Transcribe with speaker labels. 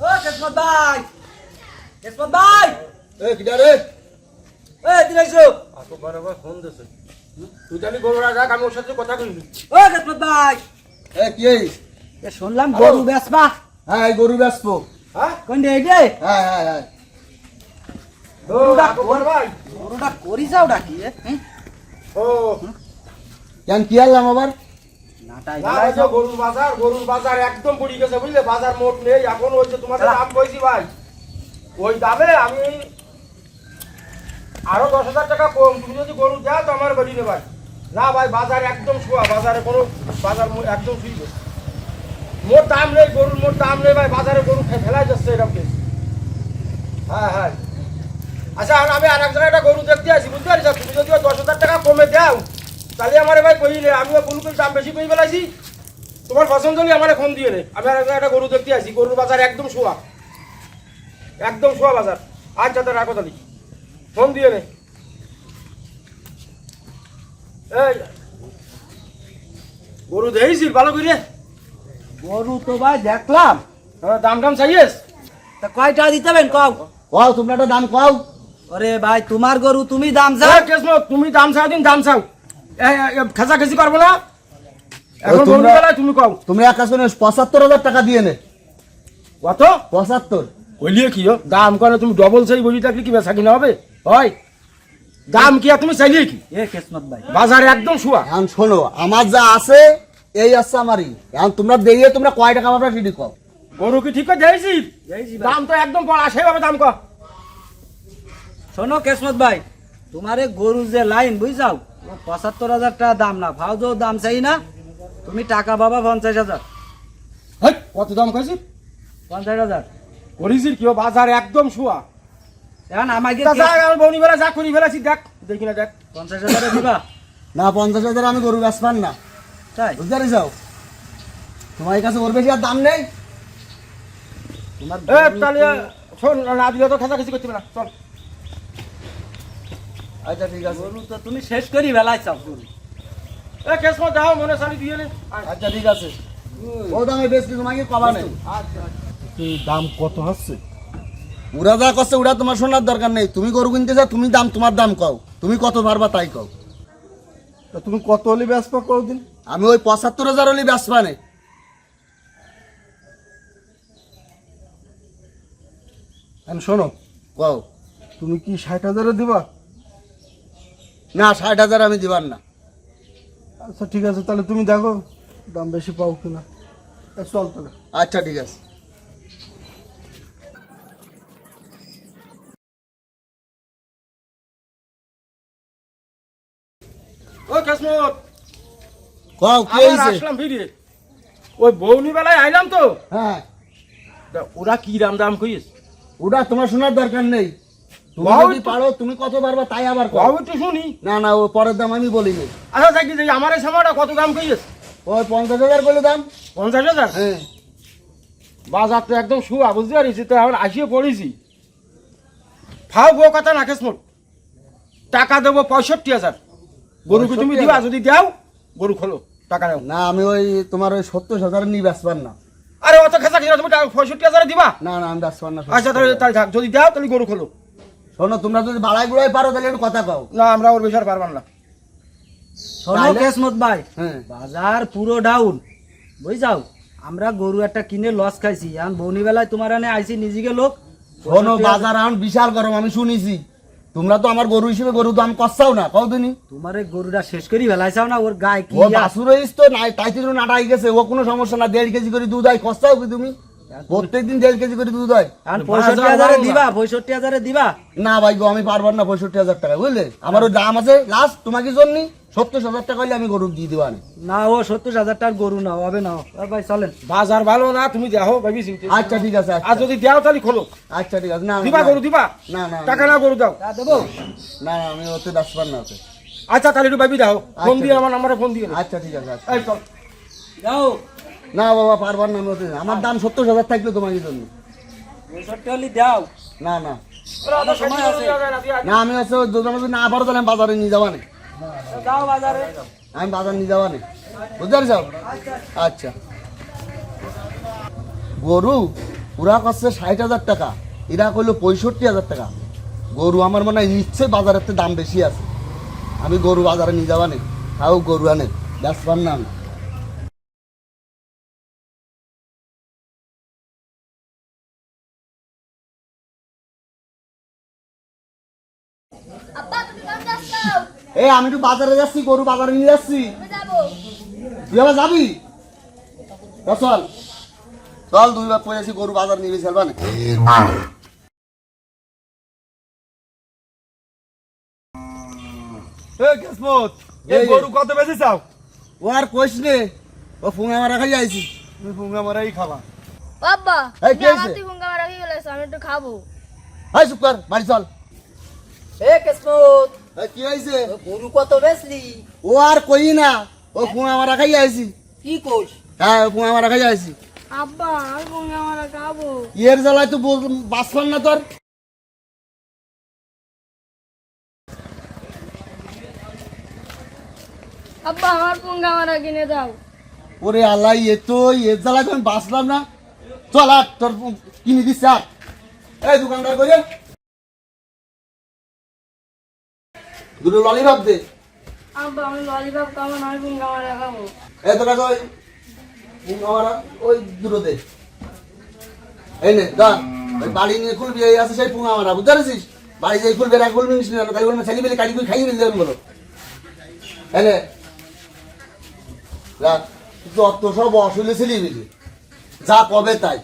Speaker 1: ও কেসমত ভাই কেসমত ভাই
Speaker 2: এ কিটা রে?
Speaker 1: এ দিনাইছো
Speaker 3: আসো বারবার ফোন দিছে। তুই জানি গরুরা যাক আমি ওর সাথে কথা কইনি
Speaker 1: ও কেসমত ভাই
Speaker 2: এ কি এই?
Speaker 1: এ শুনলাম গরু বেচবা।
Speaker 2: হ্যাঁ এই গরু বেচবো।
Speaker 3: হ্যাঁ?
Speaker 1: কোন রে এইটে?
Speaker 2: হ্যাঁ হ্যাঁ হ্যাঁ।
Speaker 3: ও আকো ভাই
Speaker 1: গরুটা করি যাও ডাকি হ্যাঁ?
Speaker 3: ও।
Speaker 2: কেন কি আনলাম আবার?
Speaker 3: গরুর বাজার গরুর বাজার একদম পড়ে গেছে বুঝলে? বাজার মোট নেই। এখন ওই যে তোমাদের দাম কইছি ভাই ওই দামে আমি আরও দশ হাজার টাকা কম। তুমি যদি গরু দাও তো আমার বেরিয়ে ভাই। না ভাই বাজার একদম শোয়া বাজারে কোনো বাজার একদম শুইবে মোট দাম নেই গরুর মোট দাম নেই ভাই বাজারে গরু ফেলাই যাচ্ছে এরকম। হ্যাঁ হ্যাঁ। আচ্ছা আমি আর এক জায়গায় একটা গরু দেখতে আসি বুঝতে পারিস তুমি যদি দশ হাজার টাকা কমে দাও তাহলে আমার ভাই কইলে আমিও গরু করে দাম বেশি কই বেলাইছি তোমার পছন্দ হলে আমার ফোন দিয়ে নে আমি আর এক একটা গরু দেখতে আসি গরুর বাজার একদম শোয়া একদম শোয়া বাজার। আচ্ছা তো রাখো তাহলে। ফোন দিয়ে নে এই গরু দেখেছি ভালো করে?
Speaker 1: গরু তো ভাই দেখলাম।
Speaker 3: হ্যাঁ, দাম টাম চাইয়েস?
Speaker 1: তা কয়টা দিতেবেন কও?
Speaker 2: কও তোমরা একটা দাম কও।
Speaker 1: ওরে ভাই তোমার গরু তুমি দাম যাও
Speaker 3: তুমি দাম চাও দিন দাম চাও। খেসি করব না? এখন
Speaker 2: তোমরা-
Speaker 3: গরু বেলায় তুমি কও।
Speaker 2: তুমি এক কাজ করে পঁচাত্তর হাজার টাকা দিয়ে নে।
Speaker 3: কত?
Speaker 2: পঁচাত্তর।
Speaker 3: কইলিয়ে কি? দাম করে তুমি ডবল সেই বলি থাকলে কি বেচা কিনা হবে? হয় দাম কি তুমি চাইলে কি?
Speaker 1: এ কেসমত ভাই।
Speaker 3: বাজারে একদম শুয়া।
Speaker 2: এখন শোনো আমার যা আছে এই আছে আমারই। এখন তোমরা দিয়ে তোমরা কয় টাকা পাবা সেটি কও।
Speaker 3: গরু কি ঠিক করে দিয়েছি দাম তো একদম পড়া সেভাবে দাম কর
Speaker 1: শোনো কেসমত ভাই তোমারে গরু যে লাইন বুঝছাও? ও পঁচাত্তর হাজার টাকা দাম না ভাও ভাউজও দাম চাই না। তুমি টাকা পাবা পঞ্চাশ হাজার।
Speaker 3: হেই, কত দাম কইছি
Speaker 1: পঞ্চাশ হাজার।
Speaker 3: করিসির কি? বাজারে একদম শুয়া।
Speaker 1: এখন আমাকে
Speaker 3: তা
Speaker 1: কে-
Speaker 3: যা আমার বউনি বেলা যা করি ফেলাছি দেখ দেখি না দেখ।
Speaker 1: পঞ্চাশ হাজারে দিবা?
Speaker 2: না পঞ্চাশ হাজার আমি গরু না।
Speaker 1: তাই?
Speaker 2: বুঝতে পারিস তোমার কাছে ওর বেশি আর দাম নেই?
Speaker 1: তোমার
Speaker 3: এ তাহলে শোন না দিলে তো করতে না চল।
Speaker 2: আচ্ছা ঠিক আছে।
Speaker 1: গরু তো তুমি শেষ করি বেলায় চাও। গরু
Speaker 3: এ কেসমো যাও মনে সালি দিয়ে নে।
Speaker 2: আচ্ছা ঠিক আছে। ও দামে বেশ বেশি তোমাকে কবা নেই।
Speaker 3: দাম কত হচ্ছে
Speaker 2: উড়া যা করছে উড়া তোমার শোনার দরকার নেই। তুমি গরু কিনতে চাও তুমি দাম তোমার দাম কও। তুমি কত পারবা তাই কও।
Speaker 3: তুমি কত হলে ব্যস্ত করো দিন?
Speaker 2: আমি ওই পঁচাত্তর হাজার হলে বেচবা নেই
Speaker 3: শোনো
Speaker 2: কও।
Speaker 3: তুমি কি ষাট হাজারে দিবা?
Speaker 2: না ষাট হাজার আমি দিবার না।
Speaker 3: আচ্ছা ঠিক আছে তাহলে তুমি দেখো দাম বেশি পাও কিনা। চল তাহলে।
Speaker 2: আচ্ছা ঠিক আছে।
Speaker 3: ও কেসমত
Speaker 2: কও কি
Speaker 3: আবার আসলাম ফিরে। ওই বৌনি বেলায় আইলাম তো।
Speaker 2: হ্যাঁ।
Speaker 3: ওরা কি দাম দাম কইস?
Speaker 2: ওটা তোমার শোনার দরকার নেই। তুমি যদি পারো তুমি কত পারবা তাই আবার কও
Speaker 3: কও একটু শুনি।
Speaker 2: না না ও পরের দাম আমি বলিনি।
Speaker 3: আচ্ছা দেখি যে আমার এই কত দাম
Speaker 2: ওই পঞ্চাশ হাজার বলে দাম।
Speaker 3: পঞ্চাশ হাজার?
Speaker 2: হ্যাঁ।
Speaker 3: বাজার তো একদম শুয়া বুঝতে পারিস? তো এখন আসিয়ে পড়েছি। ফাও কথা কেসমত টাকা দেবো পঁয়ষট্টি হাজার। গরুকে তুমি দিবা? যদি দাও গরু খোলো টাকা নাও
Speaker 2: না আমি ওই তোমার ওই সত্তর হাজার নিয়ে বেচবার না।
Speaker 3: আরে অত খেসা খেসা তুমি পঁয়ষট্টি হাজারে দিবা?
Speaker 2: না না আমি বেচবার না
Speaker 3: আচ্ছা তাহলে থাক যদি দাও তাহলে গরু খোলো।
Speaker 2: শোনো তোমরা যদি বাড়াই গুড়াই পারো তাহলে একটু কথা কও।
Speaker 3: না আমরা ওর পারবার না।
Speaker 1: শোনো কেসমত ভাই
Speaker 2: হ্যাঁ।
Speaker 1: বাজার পুরো ডাউন বুঝছাও? আমরা গরু একটা কিনে লস খাইছি। এখন বৌনি বেলায় তোমার আইছি নিজেকে লোক।
Speaker 2: শোনো বাজার এখন বিশাল গরম আমি শুনেছি। তোমরা তো আমার গরু হিসেবে গরু দাম কষাও না কও তুমি।
Speaker 1: তোমার এই গরুটা শেষ করি বেলাইছাও না ওর গায়ে কি?
Speaker 2: বাসুর তো নাই তাই তো নাটাই গেছে। ও কোনো সমস্যা না দেড় কেজি করে দুধ হয় কষাও কি তুমি? প্রত্যেক দিন দেড় কেজি করে দুধ হয়।
Speaker 1: এখন পঁয়ষট্টি হাজারে
Speaker 3: না।
Speaker 1: দিবা পঁয়ষট্টি হাজারে দিবা।
Speaker 2: না ভাই গো আমি পারবার না পঁয়ষট্টি হাজার টাকা বুঝলে? আমার দাম আছে লাস্ট তোমাকে জন্য সত্তর হাজার টাকা হলে আমি গরু দিয়ে দেবো
Speaker 1: না ও সত্তর হাজার টাকার গরু না হবে না ভাই চলেন।
Speaker 3: বাজার ভালো না তুমি দেখো ভাবি
Speaker 2: আচ্ছা ঠিক আছে
Speaker 3: আর
Speaker 2: আচ্ছা।
Speaker 3: যদি দাও তাহলে খোলো।
Speaker 2: আচ্ছা ঠিক আছে না
Speaker 3: দিবা
Speaker 2: না,
Speaker 3: গরু দিবা?
Speaker 2: না না
Speaker 3: টাকা না গরু দাও।
Speaker 1: দেবো।
Speaker 2: না না, আমি ওতে না ওতে।
Speaker 3: আচ্ছা তাহলে একটু ভাবি দাও। ফোন
Speaker 2: আচ্ছা।
Speaker 3: দিয়ে আমার নাম্বারে ফোন দিয়ে
Speaker 2: আচ্ছা ঠিক আছে আচ্ছা।
Speaker 1: যাও।
Speaker 2: না বাবা পারবার না আমি আমার দাম সত্তর হাজার থাকলে তোমাকে জন্য।
Speaker 1: দাও
Speaker 2: না।
Speaker 1: আছে।
Speaker 2: আমি হচ্ছে যদি না পারো তাহলে আমি বাজারে নিয়ে যাবা না আমি বাজার নিয়ে যাবা না বুঝতে পারছ? আচ্ছা। গরু পুরা করছে ষাট হাজার টাকা। এরা কইলো পঁয়ষট্টি হাজার টাকা। গরু আমার মনে হয় নিশ্চয়ই বাজারের দাম বেশি আছে। আমি গরু বাজারে নিয়ে যাওয়া নেই তাও গরু আনে। ব্যাস না আমি। এই আমি একটু বাজারে যাচ্ছি গরু বাজারে নিয়ে যাচ্ছি। তুই আবার যাবি? চল। চল দুই বার পয়সা গরু বাজার নিয়ে চলবা না
Speaker 3: গরু কত বেশি চাও?
Speaker 2: ও আর কইস নে ও ফুঙা মারা খাই আইছি।
Speaker 3: ফুঙ্গা মারাই খাবা।
Speaker 2: এই, কি
Speaker 4: মারা আমি একটু খাব।
Speaker 2: হাই চুপ কর বাড়ি চল।
Speaker 1: এ কেসমত।
Speaker 2: কি হয়েছে
Speaker 1: গরু কত বেচলি?
Speaker 2: ও আর কই না ও মারা খাই আইছি।
Speaker 1: কি
Speaker 2: হ্যাঁ ও মারা খাই আইছি।
Speaker 4: আব্বা মারা খাব।
Speaker 2: জ্বালায় তো বাঁচপান না তোর।
Speaker 4: আব্বা আমার মারা কিনে দাও।
Speaker 2: ওরে আল্লাহ এ তো এর জ্বালায় তো আমি বাঁচলাম না। চল আর তোর কিনে দিচ্ছে আর। এই দোকানদার করে দুটো ললিপপ দে।
Speaker 4: আব্বা আমি ললিপপ খাব না আমি হুঙ্গা খাব।
Speaker 2: এই তোর ওই দুটো দে। এই নে যা ওই বাড়ি নিয়ে খুলবি এই আছে সেই পুঙা মারা বুঝতে পারছিস? বাড়ি যাই খুলবে না খুলবি না তাই বলবে ছেলে পেলে কাটি করে খাইয়ে দিলেন বলো এই নে রাখ যত সব অসুলে ছেলে পেলে যা কবে তাই।